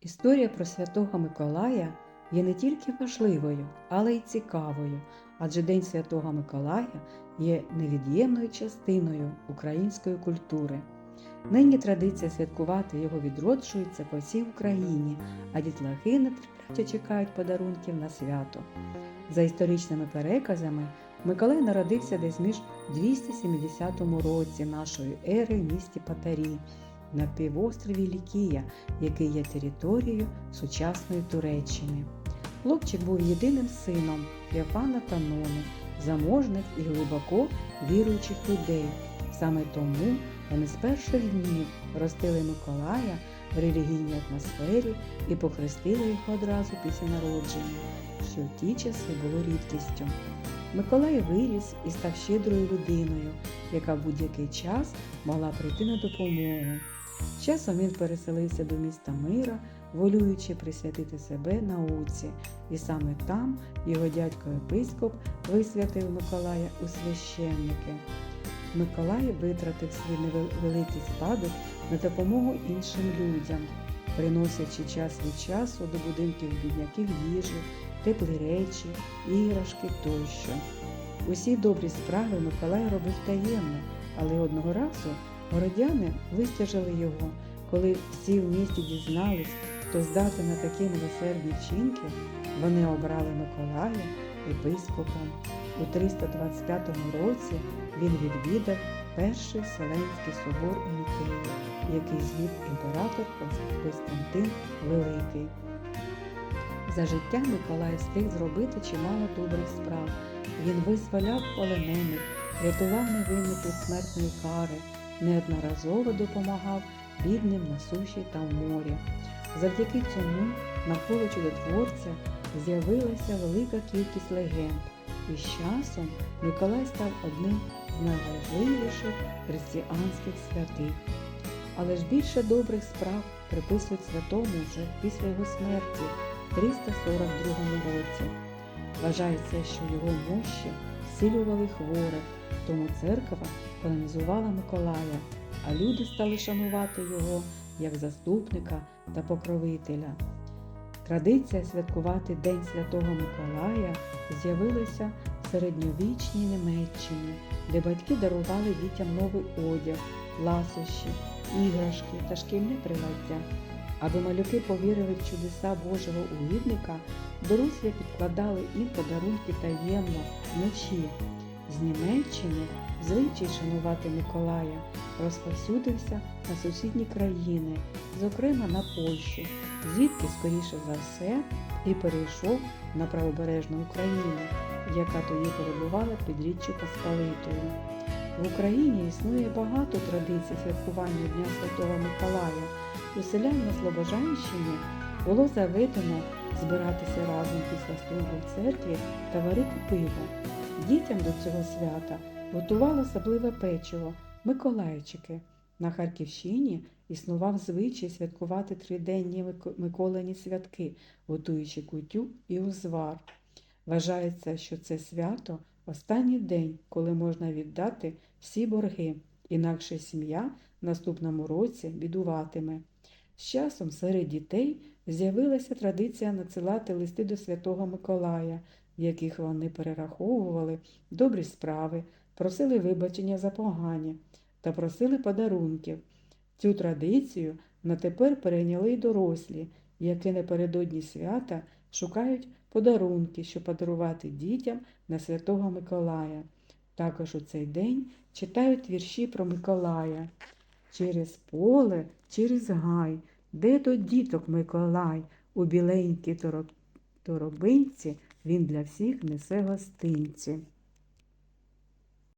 Історія про святого Миколая є не тільки важливою, але й цікавою, адже День Святого Миколая є невід'ємною частиною української культури. Нині традиція святкувати його відроджується по всій Україні, а дітлахи нетерпляче чекають подарунків на свято. За історичними переказами, Миколай народився десь між 270 році нашої ери в місті Патарі на півострові Лікія, який є територією сучасної Туреччини. Хлопчик був єдиним сином Феофана та Нони, заможних і глибоко віруючих людей. Саме тому вони з перших днів ростили Миколая в релігійній атмосфері і похрестили його одразу після народження, що в ті часи було рідкістю. Миколай виріс і став щедрою людиною, яка будь-який час могла прийти на допомогу. Часом він переселився до міста Мира, волюючи присвятити себе науці, і саме там його дядько епископ висвятив Миколая у священники. Миколай витратив свій невеликий спадок на допомогу іншим людям, приносячи час від часу до будинків бідняків їжу, теплі речі, іграшки тощо. Усі добрі справи Миколай робив таємно, але одного разу городяни вистежили його, коли всі в місті дізнались, хто здатен на такі милосердні вчинки, вони обрали Миколая єпископом. У 325 році він відвідав перший Вселенський собор у Нікеї, який звів імператор Константин Великий. За життя Миколай встиг зробити чимало добрих справ. Він визволяв полонених, рятував невинних від смертної кари, неодноразово допомагав бідним на суші та в морі. Завдяки цьому навколо чудотворця з'явилася велика кількість легенд, і з часом Миколай став одним з найважливіших християнських святих. Але ж більше добрих справ приписують святому вже після його смерті в 342 році. Вважається, що його мощі зцілювали хворих, тому церква канонізувала Миколая, а люди стали шанувати його як заступника та покровителя. Традиція святкувати День Святого Миколая з'явилася в середньовічній Німеччині, де батьки дарували дітям новий одяг, ласощі, іграшки та шкільне приладдя. Аби малюки повірили в чудеса Божого угідника, дорослі підкладали їм подарунки таємно вночі. З Німеччини звичай шанувати Миколая розповсюдився на сусідні країни, зокрема на Польщу, звідки, скоріше за все, і перейшов на правобережну Україну, яка тоді перебувала під річчю Посполитою. В Україні існує багато традицій святкування Дня Святого Миколая. У селян на Слобожанщині було заведено збиратися разом після служби в церкві та варити пиво. Дітям до цього свята готували особливе печиво Миколайчики. На Харківщині існував звичай святкувати триденні Миколині святки, готуючи кутю і узвар. Вважається, що це свято останній день, коли можна віддати всі борги, інакше сім'я в наступному році бідуватиме. З часом серед дітей з'явилася традиція надсилати листи до Святого Миколая, в яких вони перераховували добрі справи, просили вибачення за погані та просили подарунків. Цю традицію на тепер перейняли й дорослі, які напередодні свята шукають подарунки, щоб подарувати дітям на Святого Миколая. Також у цей день читають вірші про Миколая. Через поле, через гай, де то діток Миколай, у біленькій торобинці він для всіх несе гостинці.